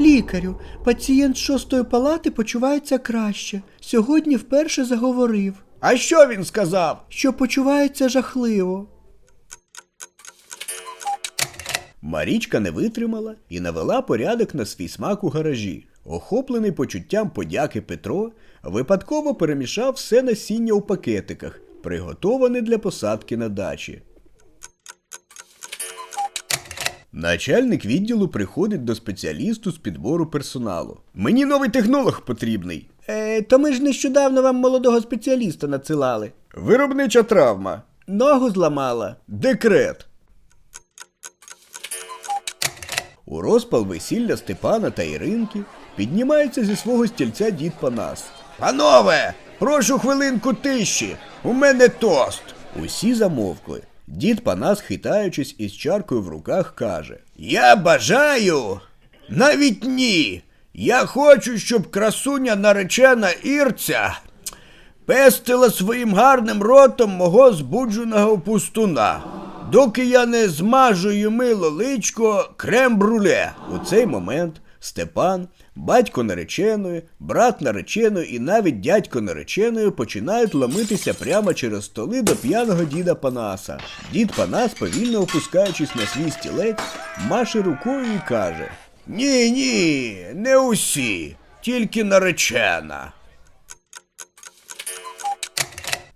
Лікарю, пацієнт шостої палати почувається краще. Сьогодні вперше заговорив, А що він сказав? що почувається жахливо. Марічка не витримала і навела порядок на свій смак у гаражі. Охоплений почуттям подяки Петро випадково перемішав все насіння у пакетиках, приготоване для посадки на дачі. Начальник відділу приходить до спеціалісту з підбору персоналу. Мені новий технолог потрібний. Е, то ми ж нещодавно вам молодого спеціаліста надсилали. Виробнича травма. Ногу зламала. Декрет. У розпал весілля Степана та Іринки піднімається зі свого стільця дід Панас. Панове, прошу хвилинку тиші. У мене тост. Усі замовкли. Дід Панас, хитаючись із чаркою в руках, каже: Я бажаю. Навіть ні. Я хочу, щоб красуня наречена Ірця пестила своїм гарним ротом мого збудженого пустуна. Доки я не змажу мило личко крем-бруле. У цей момент Степан, батько нареченої, брат нареченої і навіть дядько нареченої починають ломитися прямо через столи до п'яного діда Панаса. Дід Панас, повільно опускаючись на свій стілець, маше рукою і каже: Ні, ні, не усі, тільки наречена.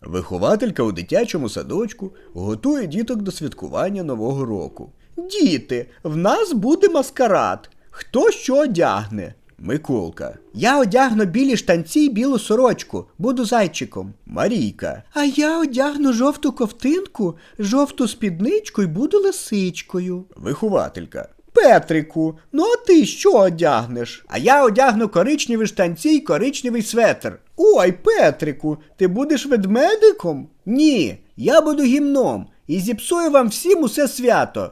Вихователька у дитячому садочку готує діток до святкування Нового року. Діти, в нас буде маскарад. Хто що одягне? Миколка, Я одягну білі штанці й білу сорочку, буду зайчиком. Марійка, А я одягну жовту ковтинку, жовту спідничку й буду лисичкою. вихователька, Петрику, ну а ти що одягнеш? А я одягну коричневі штанці й коричневий светр. Ой, Петрику, ти будеш ведмедиком? Ні, я буду гімном і зіпсую вам всім усе свято.